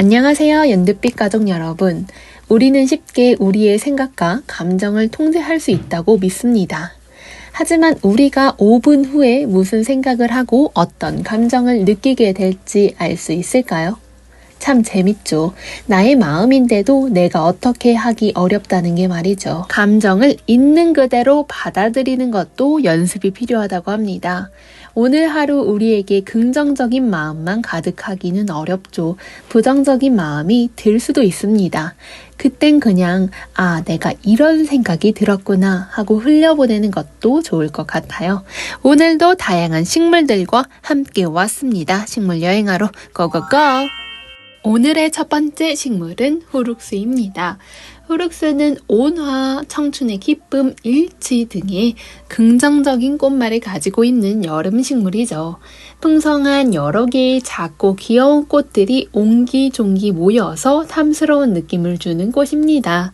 안녕하세요, 연두빛 가족 여러분. 우리는 쉽게 우리의 생각과 감정을 통제할 수 있다고 믿습니다. 하지만 우리가 5분 후에 무슨 생각을 하고 어떤 감정을 느끼게 될지 알 수 있을까요? 참 재밌죠. 나의 마음인데도 내가 어떻게 하기 어렵다는 게 말이죠. 감정을 있는 그대로 받아들이는 것도 연습이 필요하다고 합니다. 오늘 하루 우리에게 긍정적인 마음만 가득하기는 어렵죠. 부정적인 마음이 들 수도 있습니다. 그땐 그냥, 아, 내가 이런 생각이 들었구나 하고 흘려보내는 것도 좋을 것 같아요. 오늘도 다양한 식물들과 함께 왔습니다. 식물 여행하러 고고고! 오늘의 첫 번째 식물은 후룩스입니다. 후룩스는 온화, 청춘의 기쁨, 일치 등의 긍정적인 꽃말을 가지고 있는 여름 식물이죠. 풍성한 여러 개의 작고 귀여운 꽃들이 옹기종기 모여서 탐스러운 느낌을 주는 꽃입니다.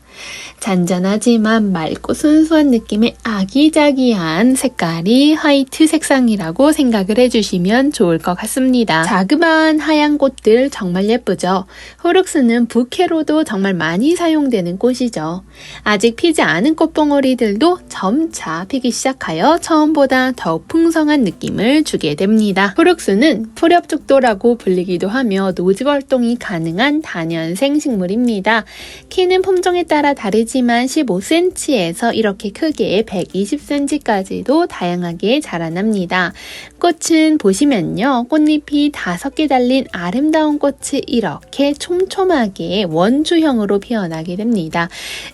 잔잔하지만 맑고 순수한 느낌의 아기자기한 색깔이 화이트 색상이라고 생각을 해주시면 좋을 것 같습니다. 자그마한 하얀 꽃들 정말 예쁘죠? 호룩스는 부케로도 정말 많이 사용되는 꽃이죠. 아직 피지 않은 꽃봉오리들도 점차 피기 시작하여 처음보다 더욱 풍성한 느낌을 주게 됩니다. 호룩스는 풀엽죽도라고 불리기도 하며 노지 활동이 가능한 단연생 식물입니다. 키는 품종에 따라 다르지만 15cm에서 이렇게 크게 120cm까지도 다양하게 자라납니다. 꽃은 보시면요. 꽃잎이 다섯 개 달린 아름다운 꽃이 이렇게 촘촘하게 원주형으로 피어나게 됩니다.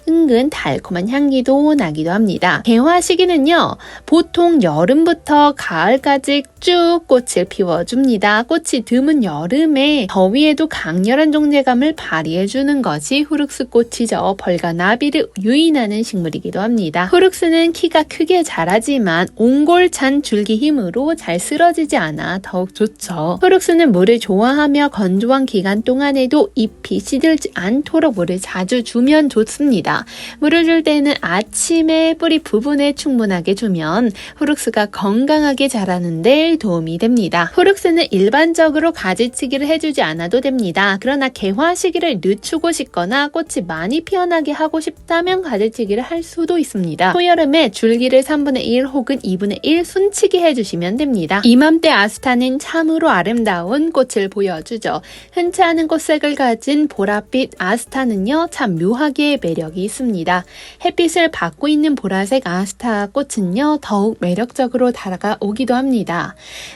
은근 달콤한 향기도 나기도 합니다. 개화 시기는요. 보통 여름부터 가을까지 쭉 꽃을 피워줍니다. 꽃이 드문 여름에 더위에도 강렬한 존재감을 발휘해주는 것이 후룩스 꽃이죠. 벌과 나비를 유인하는 식물이기도 합니다. 후룩스는 키가 크게 자라지만 옹골찬 줄기 힘으로 잘 쓰러지지 않아 더욱 좋죠. 후룩스는 물을 좋아하며 건조한 기간 동안에도 잎이 시들지 않도록 물을 자주 주면 좋습니다. 물을 줄 때는 아침에 뿌리 부분에 충분하게 주면 후룩스가 건강하게 자라는데 도움이 됩니다. 후룩스는 일반적으로 가지치기를 해주지 않아도 됩니다. 그러나 개화 시기를 늦추고 싶거나 꽃이 많이 피어나게 하고 싶다면 가지치기를 할 수도 있습니다. 초여름에 줄기를 3분의 1 혹은 2분의 1 순치기 해주시면 됩니다. 이맘때 아스타는 참으로 아름다운 꽃을 보여주죠. 흔치 않은 꽃색을 가진 보랏빛 아스타는요, 참 묘하게 매력이 있습니다. 햇빛을 받고 있는 보라색 아스타 꽃은요, 더욱 매력적으로 다가오기도 합니다.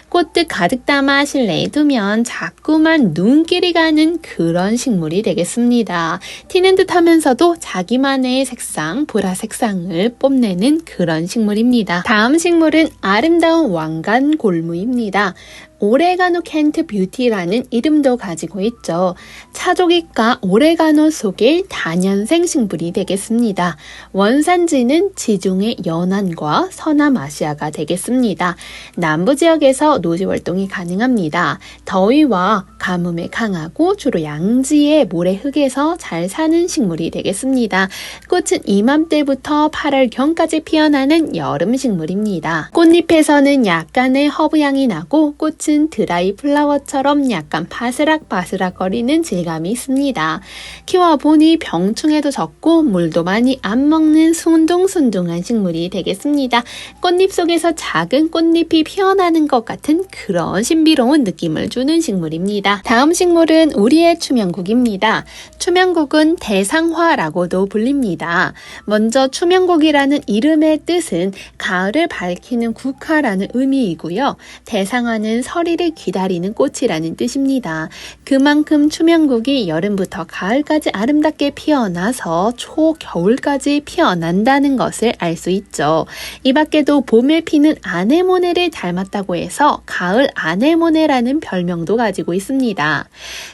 꽃들 가득 담아 실내에 두면 자꾸만 눈길이 가는 그런 식물이 되겠습니다. 튀는 듯 하면서도 자기만의 색상, 보라 색상을 뽐내는 그런 식물입니다. 다음 식물은 아름다운 왕관 골무입니다. 오레가노 켄트 뷰티라는 이름도 가지고 있죠. 차조기과 오레가노 속의 단연생 식물이 되겠습니다. 원산지는 지중해 연안과 서남아시아가 되겠습니다. 남부 지역에서 노지 활동이 가능합니다. 더위와 가뭄에 강하고 주로 양지의 모래 흙에서 잘 사는 식물이 되겠습니다. 꽃은 이맘때부터 8월경까지 피어나는 여름 식물입니다. 꽃잎에서는 약간의 허브향이 나고 꽃은 드라이 플라워처럼 약간 바스락바스락 거리는 질감이 있습니다. 키워보니 병충해도 적고 물도 많이 안 먹는 순둥순둥한 식물이 되겠습니다. 꽃잎 속에서 작은 꽃잎이 피어나는 것 같은 그런 신비로운 느낌을 주는 식물입니다. 다음 식물은 우리의 추명국입니다. 추명국은 대상화라고도 불립니다. 먼저 추명국이라는 이름의 뜻은 가을을 밝히는 국화라는 의미이고요. 대상화는 서리를 기다리는 꽃이라는 뜻입니다. 그만큼 추명국이 여름부터 가을까지 아름답게 피어나서 초겨울까지 피어난다는 것을 알 수 있죠. 이 밖에도 봄에 피는 아네모네를 닮았다고 해서 가을 아네모네라는 별명도 가지고 있습니다.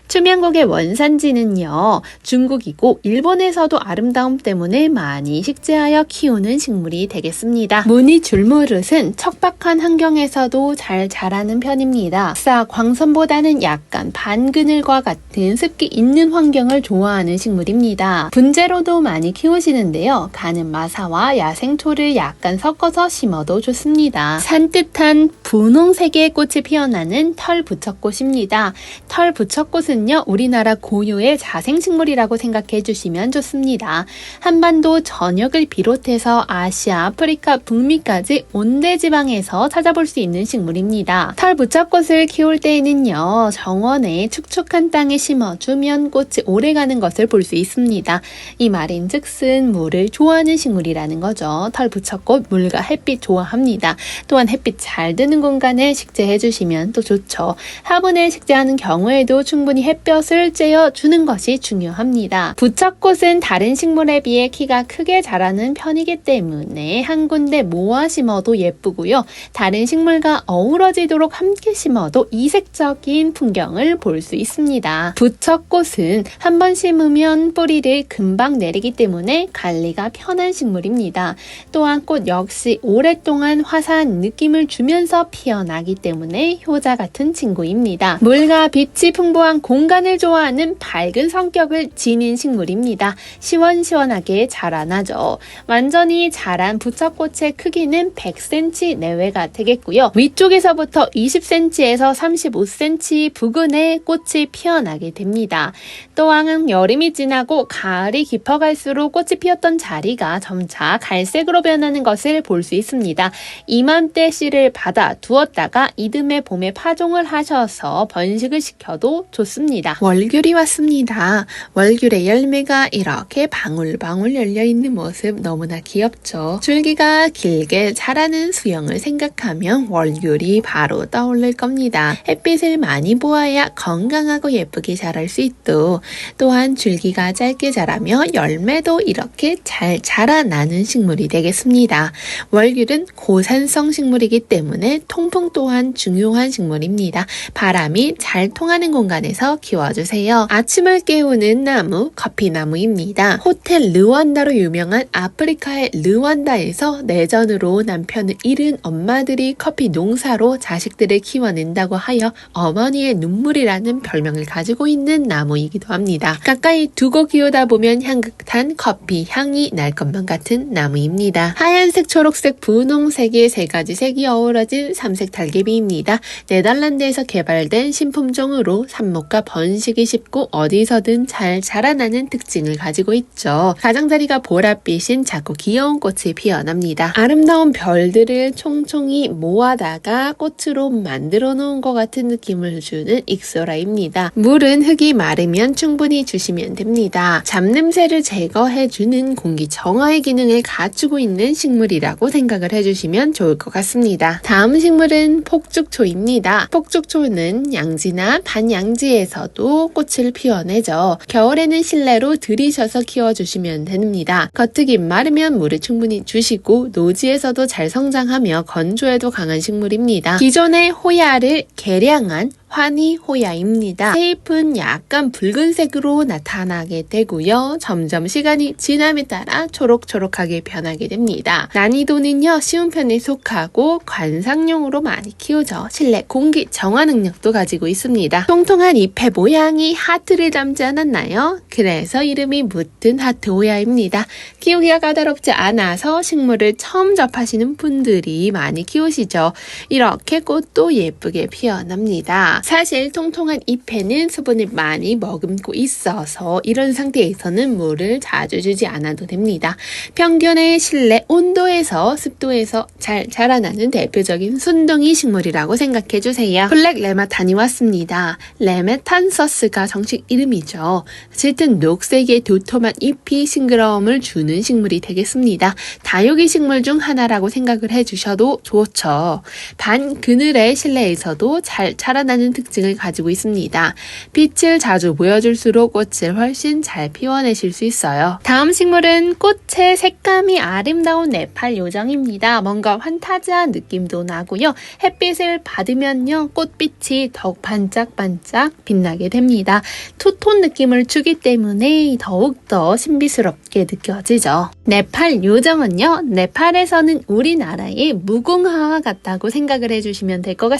추명국의 원산지는요, 중국이고 일본에서도 아름다움 때문에 많이 식재하여 키우는 식물이 되겠습니다. 무늬 줄무릇은 척박한 환경에서도 잘 자라는 편입니다. 식물입니다. 싹 광선보다는 약간 반그늘과 같은 습기 있는 환경을 좋아하는 식물입니다. 분재로도 많이 키우시는데요. 가는 마사와 야생초를 약간 섞어서 심어도 좋습니다. 산뜻한 분홍색의 꽃이 피어나는 털부처꽃입니다. 털부처꽃은요, 우리나라 고유의 자생식물이라고 생각해 주시면 좋습니다. 한반도 전역을 비롯해서 아시아, 아프리카, 북미까지 온대 지방에서 찾아볼 수 있는 식물입니다. 털부 처꽃을 키울 때에는요, 정원에 축축한 땅에 심어주면 꽃이 오래가는 것을 볼 수 있습니다. 이 말인 즉슨 물을 좋아하는 식물이라는 거죠. 털부처꽃 물과 햇빛 좋아합니다. 또한 햇빛 잘 드는 공간에 식재해 주시면 또 좋죠. 화분에 식재하는 경우에도 충분히 햇볕을 쬐어 주는 것이 중요합니다. 부처꽃은 다른 식물에 비해 키가 크게 자라는 편이기 때문에 한 군데 모아 심어도 예쁘고요. 다른 식물과 어우러지도록 함께 심어도 이색적인 풍경을 볼 수 있습니다. 부처꽃은 한 번 심으면 뿌리를 금방 내리기 때문에 관리가 편한 식물입니다. 또한 꽃 역시 오랫동안 화사한 느낌을 주면서 피어나기 때문에 효자 같은 친구입니다. 물과 빛이 풍부한 공간을 좋아하는 밝은 성격을 지닌 식물입니다. 시원시원하게 자라나죠. 완전히 자란 부처꽃의 크기는 100cm 내외가 되겠고요. 위쪽에서부터 20cm 에서 35cm 부근에 꽃이 피어나게 됩니다. 또한 여름이 지나고 가을이 깊어갈수록 꽃이 피었던 자리가 점차 갈색으로 변하는 것을 볼 수 있습니다. 이맘때 씨를 받아 두었다가 이듬해 봄에 파종을 하셔서 번식을 시켜도 좋습니다. 월귤이 왔습니다. 월귤의 열매가 이렇게 방울방울 열려있는 모습 너무나 귀엽죠. 줄기가 길게 자라는 수영을 생각하면 월귤이 바로 떠 오를 겁니다. 햇빛을 많이 보아야 건강하고 예쁘게 자랄 수 있도 또한 줄기가 짧게 자라며 열매도 이렇게 잘 자라나는 식물이 되겠습니다. 월귤은 고산성 식물이기 때문에 통풍 또한 중요한 식물입니다. 바람이 잘 통하는 공간에서 키워주세요. 아침을 깨우는 나무, 커피나무입니다. 호텔 르완다로 유명한 아프리카의 르완다에서 내전으로 남편을 잃은 엄마들이 커피 농사로 자식들을 키 워낸다고 하여 어머니의 눈물이라는 별명을 가지고 있는 나무이기도 합니다. 가까이 두고 키우다 보면 향긋한 커피 향이 날 것만 같은 나무입니다. 하얀색, 초록색, 분홍색의 세 가지 색이 어우러진 삼색 달개비입니다. 네덜란드에서 개발된 신품종으로 삽목과 번식이 쉽고 어디서든 잘 자라나는 특징을 가지고 있죠. 가장자리가 보랏빛인 작고 귀여운 꽃이 피어납니다. 아름다운 별들을 총총히 모아다가 꽃으로 만 들어 놓은 것 같은 느낌을 주는 익소라입니다. 물은 흙이 마르면 충분히 주시면 됩니다. 잡냄새를 제거해주는 공기 정화의 기능을 갖추고 있는 식물이라고 생각을 해주시면 좋을 것 같습니다. 다음 식물은 폭죽초입니다. 폭죽초는 양지나 반양지에서도 꽃을 피워내죠. 겨울에는 실내로 들이셔서 키워주시면 됩니다. 겉흙이 마르면 물을 충분히 주시고 노지에서도 잘 성장하며 건조에도 강한 식물입니다. 기존의 호 야를 개량한 환희 호야입니다. 잎은 약간 붉은색으로 나타나게 되고요. 점점 시간이 지남에 따라 초록초록하게 변하게 됩니다. 난이도는요, 쉬운 편에 속하고 관상용으로 많이 키우죠. 실내 공기 정화 능력도 가지고 있습니다. 통통한 잎의 모양이 하트를 닮지 않았나요? 그래서 이름이 무튼 하트 호야입니다. 키우기가 까다롭지 않아서 식물을 처음 접하시는 분들이 많이 키우시죠. 이렇게 꽃도 예쁘게 피어납니다. 사실 통통한 잎에는 수분을 많이 머금고 있어서 이런 상태에서는 물을 자주 주지 않아도 됩니다. 평균의 실내 온도에서 습도에서 잘 자라나는 대표적인 순둥이 식물이라고 생각해 주세요. 블랙 레마탄이 왔습니다. 레메탄서스가 정식 이름이죠. 짙은 녹색의 도톰한 잎이 싱그러움을 주는 식물이 되겠습니다. 다육이 식물 중 하나라고 생각을 해주셔도 좋죠. 반 그늘의 실내 에서도 잘 자라나는 특징을 가지고 있습니다. 빛을 자주 보여줄수록 꽃을 훨씬 잘 피워내실 수 있어요. 다음 식물은 꽃의 색감이 아름다운 네팔 요정입니다. 뭔가 환타지한 느낌도 나고요. 햇빛을 받으면요. 꽃빛이 더욱 반짝반짝 빛나게 됩니다. 투톤 느낌을 주기 때문에 더욱더 신비스럽게 느껴지죠. 네팔 요정은요. 네팔에서는 우리나라의 무궁화와 같다고 생각을 해주시면 될 것 같습니다.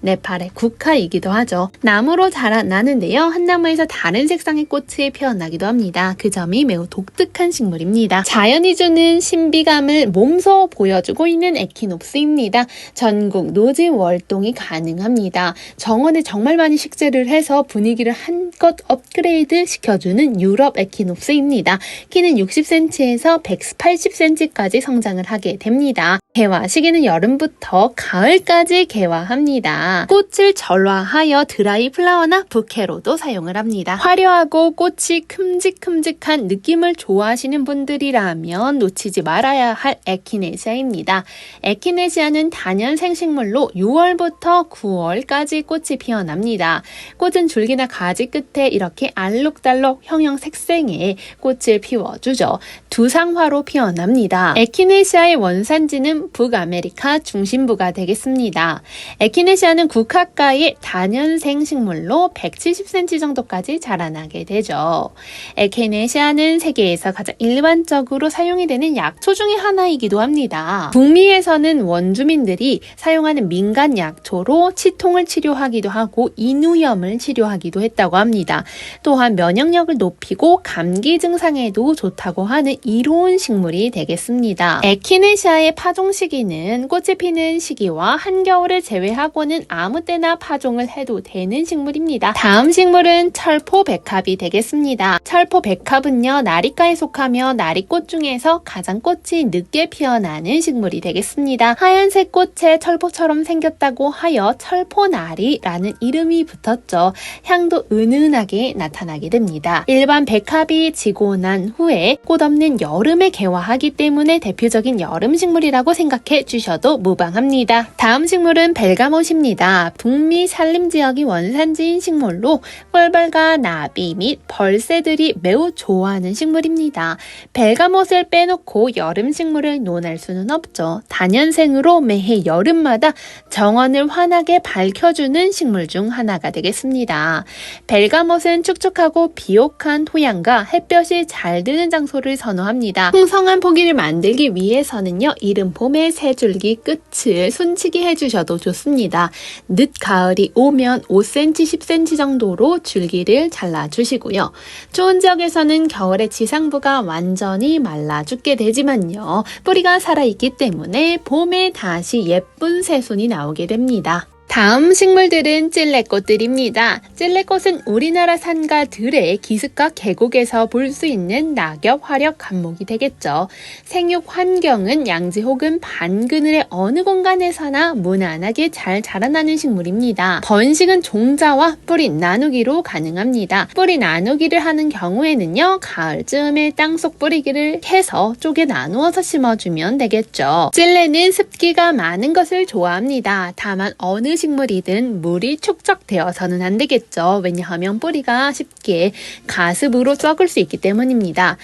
네팔의 국화이기도 하죠. 나무로 자라나는데요. 한 나무에서 다른 색상의 꽃이 피어나기도 합니다. 그 점이 매우 독특한 식물입니다. 자연이 주는 신비감을 몸소 보여주고 있는 에키놉스입니다. 전국 노지 월동이 가능합니다. 정원에 정말 많이 식재를 해서 분위기를 한껏 업그레이드 시켜주는 유럽 에키놉스입니다. 키는 60cm에서 180cm까지 성장을 하게 됩니다. 개화 시기는 여름부터 가을까지 개화합니다. 꽃을 절화하여 드라이 플라워나 부케로도 사용을 합니다. 화려하고 꽃이 큼직큼직한 느낌을 좋아하시는 분들이라면 놓치지 말아야 할 에키네시아입니다. 에키네시아는 단연 생 식물로 6월부터 9월까지 꽃이 피어납니다. 꽃은 줄기나 가지 끝에 이렇게 알록달록 형형색색의 꽃을 피워주죠. 두상화로 피어납니다. 에키네시아의 원산지는 북아메리카 중심부가 되겠습니다. 에키네시아는 국화가의 단연생 식물로 170cm 정도까지 자라나게 되죠. 에키네시아는 세계에서 가장 일반적으로 사용이 되는 약초 중의 하나이기도 합니다. 북미에서는 원주민들이 사용하는 민간 약초로 치통을 치료하기도 하고 인후염을 치료하기도 했다고 합니다. 또한 면역력을 높이고 감기 증상에도 좋다고 하는 이로운 식물이 되겠습니다. 에키네시아의 파종 시기는 꽃이 피는 시기와 한겨울을 제외하고는 아무 때나 파종을 해도 되는 식물입니다. 다음 식물은 철포 백합이 되겠습니다. 철포 백합은요, 나리과에 속하며 나리꽃 중에서 가장 꽃이 늦게 피어나는 식물이 되겠습니다. 하얀색 꽃에 철포처럼 생겼다고 하여 철포나리라는 이름이 붙었죠. 향도 은은하게 나타나게 됩니다. 일반 백합이 지고 난 후에 꽃 없는 여름에 개화하기 때문에 대표적인 여름 식물이라고 생각해 주셔도 무방합니다. 다음 식물은 벨가못입니다. 북미 산림 지역이 원산지인 식물로 꿀벌과 나비 및 벌새들이 매우 좋아하는 식물입니다. 벨가못을 빼놓고 여름 식물을 논할 수는 없죠. 단연생으로 매해 여름마다 정원을 환하게 밝혀주는 식물 중 하나가 되겠습니다. 벨가못은 축축하고 비옥한 토양과 햇볕이 잘 드는 장소를 선호합니다. 풍성한 포기를 만들기 위해서는요, 이른 봄의 세 줄기 끝을 순치기 해주셔도 좋습니다. 늦 가을이 오면 5cm, 10cm 정도로 줄기를 잘라주시고요. 추운 지역에서는 겨울에 지상부가 완전히 말라 죽게 되지만요. 뿌리가 살아있기 때문에 봄에 다시 예쁜 새순이 나오게 됩니다. 다음 식물들은 찔레꽃들입니다. 찔레꽃은 우리나라 산과 들의 기슭과 계곡에서 볼 수 있는 낙엽 화력 감목이 되겠죠. 생육 환경은 양지 혹은 반그늘의 어느 공간에서나 무난하게 잘 자라나는 식물입니다. 번식은 종자와 뿌리 나누기로 가능합니다. 뿌리 나누기를 하는 경우에는요, 가을쯤에 땅속 뿌리기를 해서 쪼개 나누어서 심어주면 되겠죠. 찔레는 습기가 많은 것을 좋아합니다. 다만 어느 식물이든 물이 축적되어서는 안 되겠죠. 왜냐하면 뿌리가 쉽게 가습으로 썩을 수 있기 때문입니다.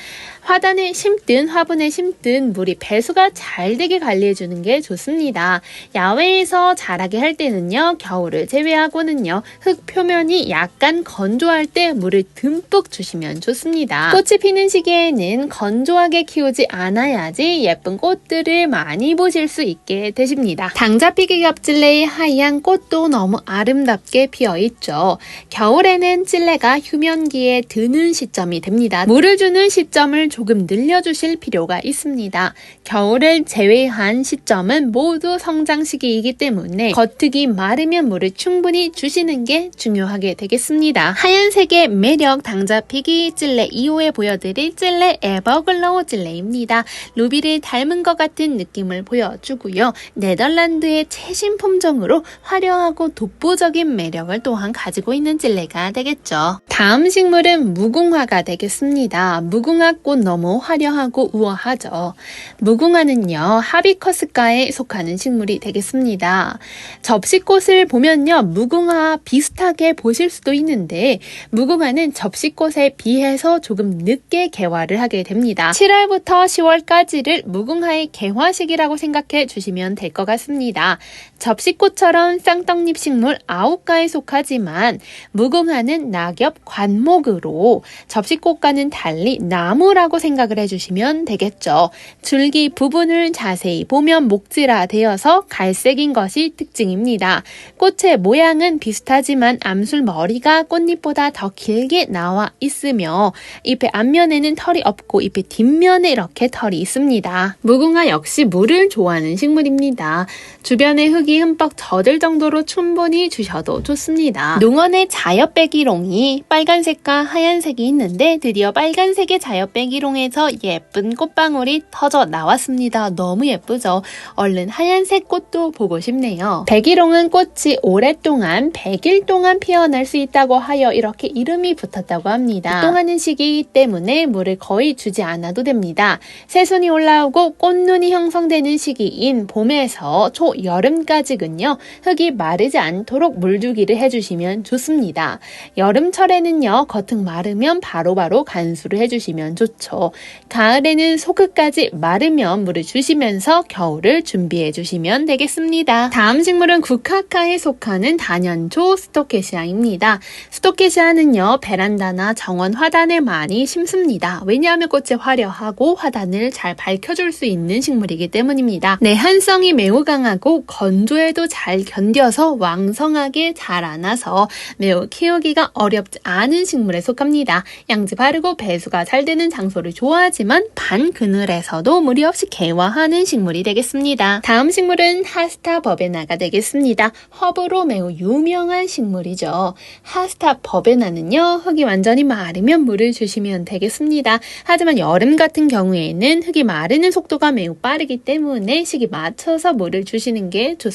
화단에 심든 화분에 심든 물이 배수가 잘 되게 관리해 주는 게 좋습니다. 야외에서 자라게 할 때는요, 겨울을 제외하고는요, 흙 표면이 약간 건조할 때 물을 듬뿍 주시면 좋습니다. 꽃이 피는 시기에는 건조하게 키우지 않아야지 예쁜 꽃들을 많이 보실 수 있게 되십니다. 당자피기 겹질레의 하얀 꽃도 너무 아름답게 피어 있죠. 겨울에는 찔레가 휴면기에 드는 시점이 됩니다. 물을 주는 시점을 조금 늘려주실 필요가 있습니다. 겨울을 제외한 시점은 모두 성장 시기이기 때문에 겉흙이 마르면 물을 충분히 주시는 게 중요하게 되겠습니다. 하얀색의 매력 당자피기 찔레 2호에 보여드릴 찔레 에버글로우 찔레입니다. 루비를 닮은 것 같은 느낌을 보여주고요. 네덜란드의 최신 품종으로 화려하고 독보적인 매력을 또한 가지고 있는 찔레가 되겠죠. 다음 식물은 무궁화가 되겠습니다. 무궁화꽃 너무 화려하고 우아하죠. 무궁화는요, 하비커스과에 속하는 식물이 되겠습니다. 접시꽃을 보면요, 무궁화 비슷하게 보실 수도 있는데, 무궁화는 접시꽃에 비해서 조금 늦게 개화를 하게 됩니다. 7월부터 10월까지를 무궁화의 개화 시기라고 생각해 주시면 될 것 같습니다. 접시꽃처럼 쌍떡잎 식물 아홉가에 속하지만 무궁화는 낙엽 관목으로 접시꽃과는 달리 나무라고 생각을 해주시면 되겠죠. 줄기 부분을 자세히 보면 목질화 되어서 갈색인 것이 특징입니다. 꽃의 모양은 비슷하지만 암술 머리가 꽃잎보다 더 길게 나와 있으며 잎의 앞면에는 털이 없고 잎의 뒷면에 이렇게 털이 있습니다. 무궁화 역시 물을 좋아하는 식물입니다. 주변에 흙이 흠뻑 젖을 정도로 충분히 주셔도 좋습니다. 농원의 자엽배기롱이 빨간색과 하얀색이 있는데 드디어 빨간색의 자엽배기롱에서 예쁜 꽃방울이 터져 나왔습니다. 너무 예쁘죠? 얼른 하얀색 꽃도 보고 싶네요. 배기롱은 꽃이 오랫동안 100일 동안 피어날 수 있다고 하여 이렇게 이름이 붙었다고 합니다. 똥하는 시기이기 때문에 물을 거의 주지 않아도 됩니다. 새순이 올라오고 꽃눈이 형성되는 시기인 봄에서 초여름까지 는요, 흙이 마르지 않도록 물주기를 해주시면 좋습니다. 여름철에는요, 겉흙 마르면 바로바로 간수를 해주시면 좋죠. 가을에는 속흙까지 마르면 물을 주시면서 겨울을 준비해 주시면 되겠습니다. 다음 식물은 국화카에 속하는 단연초 스토케시아입니다. 스토케시아는요, 베란다나 정원 화단에 많이 심습니다. 왜냐하면 꽃이 화려하고 화단을 잘 밝혀줄 수 있는 식물이기 때문입니다. 내한성이 매우 강하고 건 조에도 잘 견뎌서 왕성하게 자라나서 매우 키우기가 어렵지 않은 식물에 속합니다. 양지 바르고 배수가 잘 되는 장소를 좋아하지만 반그늘에서도 무리 없이 개화하는 식물이 되겠습니다. 다음 식물은 하스타 버베나가 되겠습니다. 허브로 매우 유명한 식물이죠. 하스타 버베나는요, 흙이 완전히 마르면 물을 주시면 되겠습니다. 하지만 여름 같은 경우에는 흙이 마르는 속도가 매우 빠르기 때문에 시기 맞춰서 물을 주시는 게 좋습니다.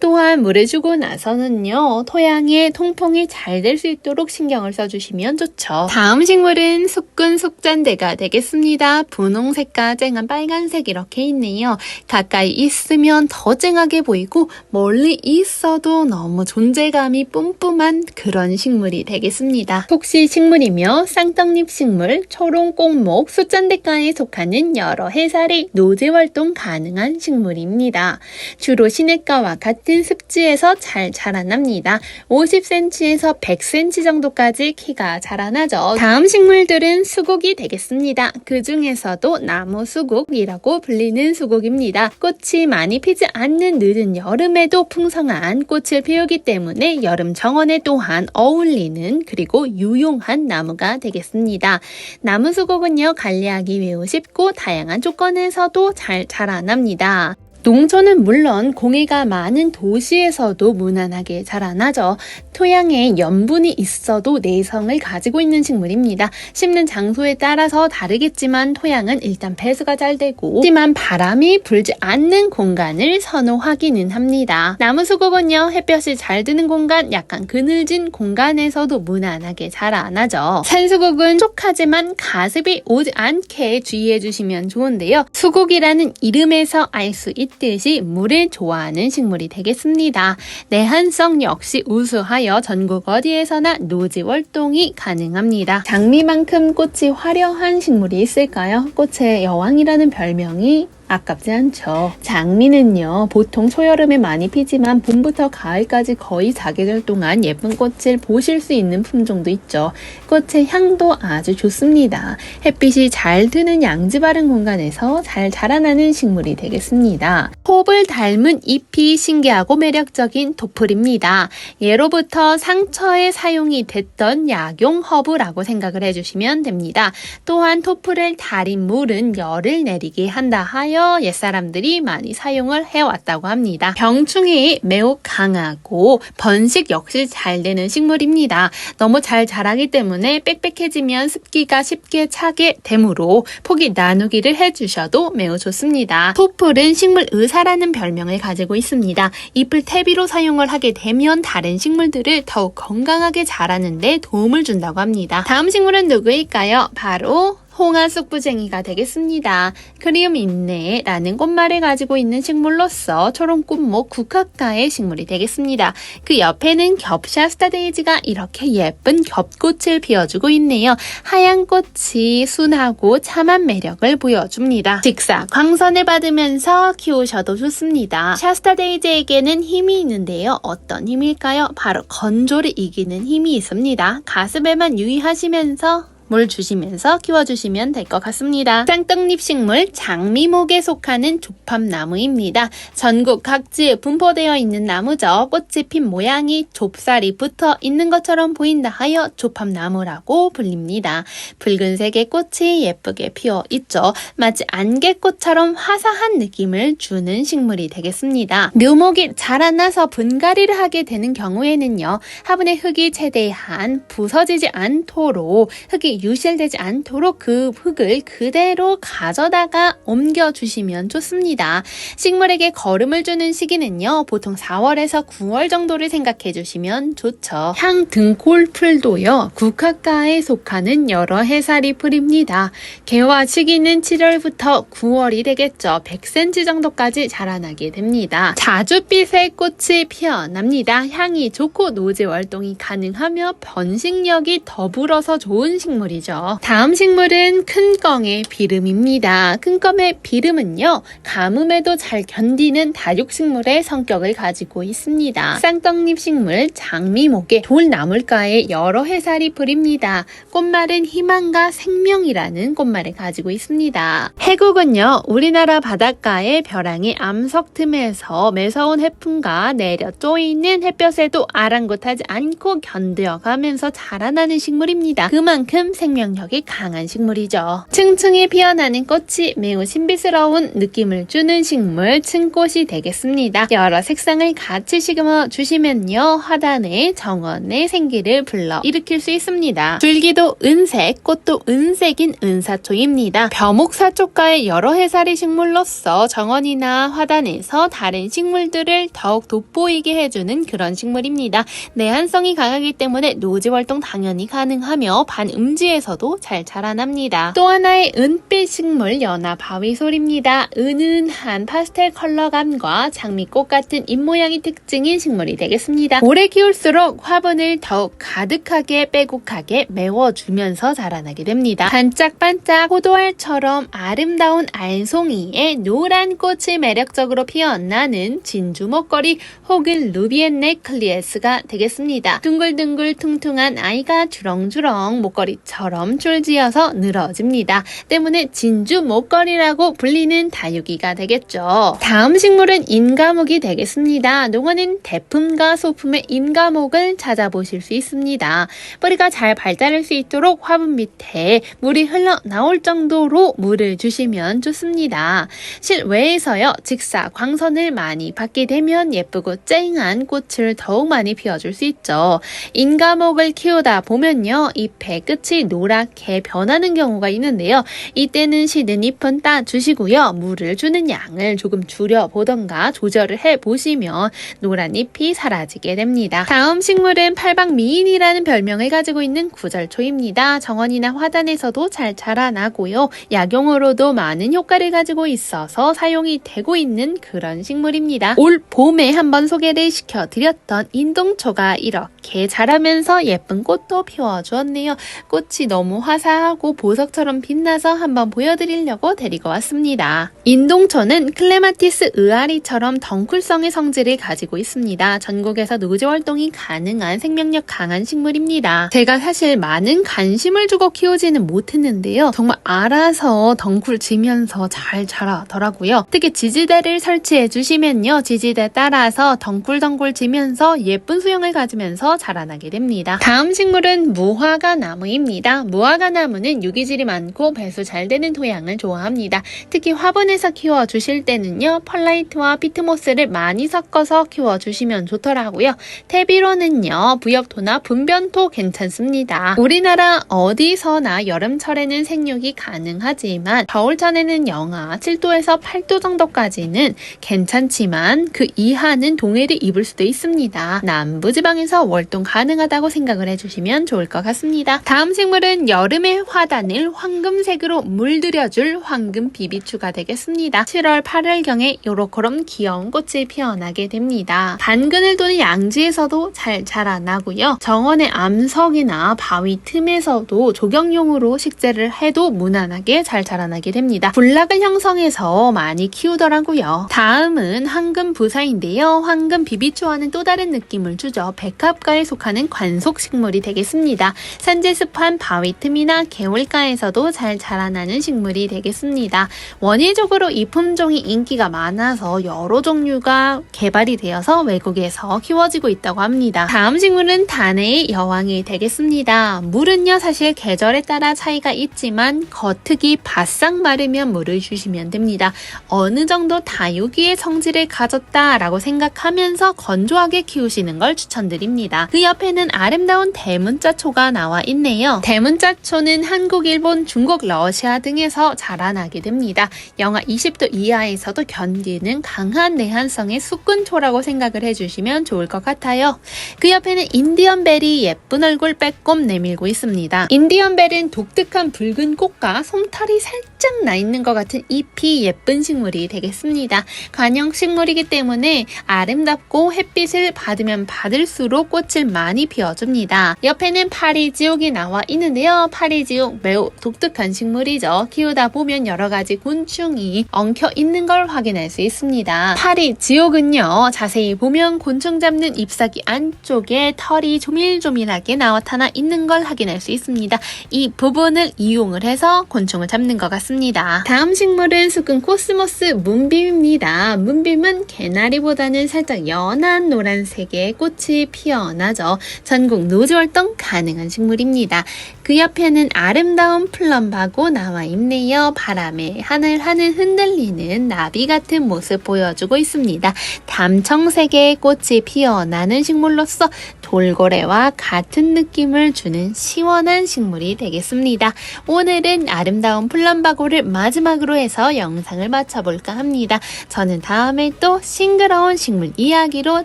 또한 물을 주고 나서는요, 토양의 통풍이 잘 될 수 있도록 신경을 써주시면 좋죠. 다음 식물은 숙근 숙잔대가 되겠습니다. 분홍색과 쨍한 빨간색 이렇게 있네요. 가까이 있으면 더 쨍하게 보이고 멀리 있어도 너무 존재감이 뿜뿜한 그런 식물이 되겠습니다. 혹시 식물이며 쌍떡잎 식물, 초롱 꼭목, 숫잔대과에 속하는 여러 해살이 노제 활동 가능한 식물입니다. 주로 시냇가와 같은 습지에서 잘 자라납니다. 50cm에서 100cm 정도까지 키가 자라나죠. 다음 식물들은 수국이 되겠습니다. 그 중에서도 나무 수국이라고 불리는 수국입니다. 꽃이 많이 피지 않는 늦은 여름에도 풍성한 꽃을 피우기 때문에 여름 정원에 또한 어울리는 그리고 유용한 나무가 되겠습니다. 나무 수국은요 관리하기 매우 쉽고 다양한 조건에서도 잘 자라납니다. 농촌은 물론 공해가 많은 도시에서도 무난하게 자라나죠. 토양에 염분이 있어도 내성을 가지고 있는 식물입니다. 심는 장소에 따라서 다르겠지만 토양은 일단 배수가 잘 되고 하지만 바람이 불지 않는 공간을 선호하기는 합니다. 나무 수국은요 햇볕이 잘 드는 공간, 약간 그늘진 공간에서도 무난하게 자라나죠. 산수국은 촉하지만 가습이 오지 않게 주의해 주시면 좋은데요. 수국이라는 이름에서 알 수 있 듯이 물을 좋아하는 식물이 되겠습니다. 내한성 역시 우수하여 전국 어디에서나 노지 활동이 가능합니다. 장미만큼 꽃이 화려한 식물이 있을까요? 꽃의 여왕이라는 별명이 아깝지 않죠. 장미는요, 보통 초여름에 많이 피지만 봄부터 가을까지 거의 사계절 동안 예쁜 꽃을 보실 수 있는 품종도 있죠. 꽃의 향도 아주 좋습니다. 햇빛이 잘 드는 양지 바른 공간에서 잘 자라나는 식물이 되겠습니다. 홉을 닮은 잎이 신기하고 매력적인 도플입니다. 예로부터 상처에 사용이 됐던 약용 허브라고 생각을 해주시면 됩니다. 또한 토플을 달인 물은 열을 내리게 한다 하여 하여 옛사람들이 많이 사용을 해왔다고 합니다. 병충해에 매우 강하고 번식 역시 잘 되는 식물입니다. 너무 잘 자라기 때문에 빽빽해지면 습기가 쉽게 차게 되므로 포기 나누기를 해주셔도 매우 좋습니다. 토플은 식물 의사라는 별명을 가지고 있습니다. 잎을 퇴비로 사용을 하게 되면 다른 식물들을 더욱 건강하게 자라는데 도움을 준다고 합니다. 다음 식물은 누구일까요? 바로 홍화 쑥부쟁이가 되겠습니다. 크리움 인네라는 꽃말을 가지고 있는 식물로서 초롱꽃목 국화과의 식물이 되겠습니다. 그 옆에는 겹샤 스타 데이지가 이렇게 예쁜 겹꽃을 피워주고 있네요. 하얀 꽃이 순하고 참한 매력을 보여줍니다. 직사 광선을 받으면서 키우셔도 좋습니다. 샤스타 데이지에게는 힘이 있는데요. 어떤 힘일까요? 바로 건조를 이기는 힘이 있습니다. 가슴에만 유의하시면서 물 주시면서 키워주시면 될 것 같습니다. 쌍떡잎 식물 장미목에 속하는 조팝나무입니다. 전국 각지에 분포되어 있는 나무죠. 꽃이 핀 모양이 좁쌀이 붙어 있는 것처럼 보인다 하여 조팝나무라고 불립니다. 붉은색의 꽃이 예쁘게 피어 있죠. 마치 안개꽃처럼 화사한 느낌을 주는 식물이 되겠습니다. 묘목이 자라나서 분갈이를 하게 되는 경우에는요. 화분의 흙이 최대한 부서지지 않도록 흙이 유실되지 않도록 그 흙을 그대로 가져다가 옮겨주시면 좋습니다. 식물에게 거름을 주는 시기는요. 보통 4월에서 9월 정도를 생각해 주시면 좋죠. 향 등골 풀도요. 국화과에 속하는 여러 해살이 풀입니다. 개화 시기는 7월부터 9월이 되겠죠. 100cm 정도까지 자라나게 됩니다. 자주빛의 꽃이 피어납니다. 향이 좋고 노제 활동이 가능하며 번식력이 더불어서 좋은 식물 이죠. 다음 식물은 큰 껑의 비름입니다. 큰 껌의 비름은요. 가뭄에도 잘 견디는 다육식물의 성격을 가지고 있습니다. 쌍떡잎 식물 장미목의 돌나물가에 여러 해살이 풀입니다. 꽃말은 희망과 생명이라는 꽃말을 가지고 있습니다. 해국은요. 우리나라 바닷가의 벼랑이 암석 틈에서 매서운 해풍과 내려 쪼이는 햇볕에도 아랑곳하지 않고 견뎌가면서 자라나는 식물입니다. 그만큼 생명력이 강한 식물이죠. 층층이 피어나는 꽃이 매우 신비스러운 느낌을 주는 식물 층꽃이 되겠습니다. 여러 색상을 같이 심어 주시면요. 화단에 정원의 생기를 불러 일으킬 수 있습니다. 줄기도 은색, 꽃도 은색인 은사초입니다. 벼목사초과의 여러 해살이 식물로서 정원이나 화단에서 다른 식물들을 더욱 돋보이게 해주는 그런 식물입니다. 내한성이 강하기 때문에 노지 활동 당연히 가능하며 반음지 에서도 잘 자라납니다. 또 하나의 은빛 식물 연화 바위솔입니다. 은은한 파스텔 컬러감과 장미꽃 같은 잎모양이 특징인 식물이 되겠습니다. 오래 키울수록 화분을 더욱 가득하게 빼곡하게 메워주면서 자라나게 됩니다. 반짝반짝 호도알처럼 아름다운 알송이에 노란 꽃이 매력적으로 피어나는 진주 목걸이 혹은 루비엔 넥클리에스가 되겠습니다. 둥글둥글 퉁퉁한 아이가 주렁주렁 목걸이처럼 줄지어서 늘어집니다. 때문에 진주 목걸이라고 불리는 다육이가 되겠죠. 다음 식물은 인가목이 되겠습니다. 농어는 대품과 소품의 인가목을 찾아보실 수 있습니다. 뿌리가 잘 발달할 수 있도록 화분 밑에 물이 흘러나올 정도로 물을 주시면 좋습니다. 실외에서요, 직사 광선을 많이 받게 되면 예쁘고 쨍한 꽃을 더욱 많이 피워줄 수 있죠. 인가목을 키우다 보면요, 잎의 끝이 노랗게 변하는 경우가 있는데요. 이때는 시든 잎은 따주시고요. 물을 주는 양을 조금 줄여보던가 조절을 해보시면 노란 잎이 사라지게 됩니다. 다음 식물은 팔방 미인이라는 별명을 가지고 있는 구절초입니다. 정원이나 화단에서도 잘 자라나고요. 약용으로도 많은 효과를 가지고 있어서 사용이 되고 있는 그런 식물입니다. 올 봄에 한번 소개를 시켜드렸던 인동초가 이렇게 자라면서 예쁜 꽃도 피워주었네요. 꽃이 너무 화사하고 보석처럼 빛나서 한번 보여드리려고 데리고 왔습니다. 인동초는 클레마티스 의아리처럼 덩쿨성의 성질을 가지고 있습니다. 전국에서 노지 활동이 가능한 생명력 강한 식물입니다. 제가 사실 많은 관심을 주고 키우지는 못했는데요. 정말 알아서 덩쿨 지면서 잘 자라더라고요. 특히 지지대를 설치해 주시면요. 지지대 따라서 덩쿨덩쿨 지면서 예쁜 수영을 가지면서 자라나게 됩니다. 다음 식물은 무화과 나무입니다. 있습니다. 무화과 나무는 유기질이 많고 배수 잘 되는 토양을 좋아합니다. 특히 화분에서 키워 주실 때는요, 펄라이트와 피트모스를 많이 섞어서 키워 주시면 좋더라고요. 테비로는요, 부엽토나 분변토 괜찮습니다. 우리나라 어디서나 여름철에는 생육이 가능하지만 겨울철에는 영하 7도에서 8도 정도까지는 괜찮지만 그 이하는 동해를 입을 수도 있습니다. 남부지방에서 월동 가능하다고 생각을 해주시면 좋을 것 같습니다. 다음 식물은 여름의 화단을 황금색으로 물들여줄 황금 비비추가 되겠습니다. 7월 8월경에 요렇게럼 귀여운 꽃이 피어나게 됩니다. 반근을 도는 양지에서도 잘 자라나고요. 정원의 암석이나 바위 틈에서도 조경용으로 식재를 해도 무난하게 잘 자라나게 됩니다. 군락을 형성해서 많이 키우더라고요. 다음은 황금 부사인데요. 황금 비비추와는 또 다른 느낌을 주죠. 백합과에 속하는 관속식물이 되겠습니다. 산재 습한 바위 틈이나 개울가에서도 잘 자라나는 식물이 되겠습니다. 원예적으로 이 품종이 인기가 많아서 여러 종류가 개발이 되어서 외국에서 키워지고 있다고 합니다. 다음 식물은 단해의 여왕이 되겠습니다. 물은요 사실 계절에 따라 차이가 있지만 겉흙이 바싹 마르면 물을 주시면 됩니다. 어느 정도 다육이의 성질을 가졌다라고 생각하면서 건조하게 키우시는 걸 추천드립니다. 그 옆에는 아름다운 대문자초가 나와 있네요. 대문자초는 한국, 일본, 중국, 러시아 등에서 자라나게 됩니다. 영하 20도 이하에서도 견디는 강한 내한성의 숙군초라고 생각을 해주시면 좋을 것 같아요. 그 옆에는 인디언벨이 예쁜 얼굴 빼꼼 내밀고 있습니다. 인디언벨은 독특한 붉은 꽃과 솜털이 살짝 나 있는 것 같은 잎이 예쁜 식물이 되겠습니다. 관형 식물이기 때문에 아름답고 햇빛을 받으면 받을수록 꽃을 많이 피워줍니다. 옆에는 파리지옥이 나와 있는 데요. 파리지옥 매우 독특한 식물이죠. 키우다 보면 여러 가지 곤충이 엉켜 있는 걸 확인할 수 있습니다. 파리지옥은요. 자세히 보면 곤충 잡는 잎사귀 안쪽에 털이 조밀조밀하게 나타나 있는 걸 확인할 수 있습니다. 이 부분을 이용을 해서 곤충을 잡는 것 같습니다. 다음 식물은 수근 코스모스 문빔입니다. 문빔은 개나리보다는 살짝 연한 노란색의 꽃이 피어나죠. 전국 노지 활동 가능한 식물입니다. 그 옆에는 아름다운 플럼바고 나와 있네요. 바람에 하늘 하늘 흔들리는 나비 같은 모습 보여주고 있습니다. 담청색의 꽃이 피어나는 식물로서 돌고래와 같은 느낌을 주는 시원한 식물이 되겠습니다. 오늘은 아름다운 플럼바고를 마지막으로 해서 영상을 마쳐볼까 합니다. 저는 다음에 또 싱그러운 식물 이야기로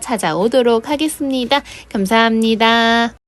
찾아오도록 하겠습니다. 감사합니다.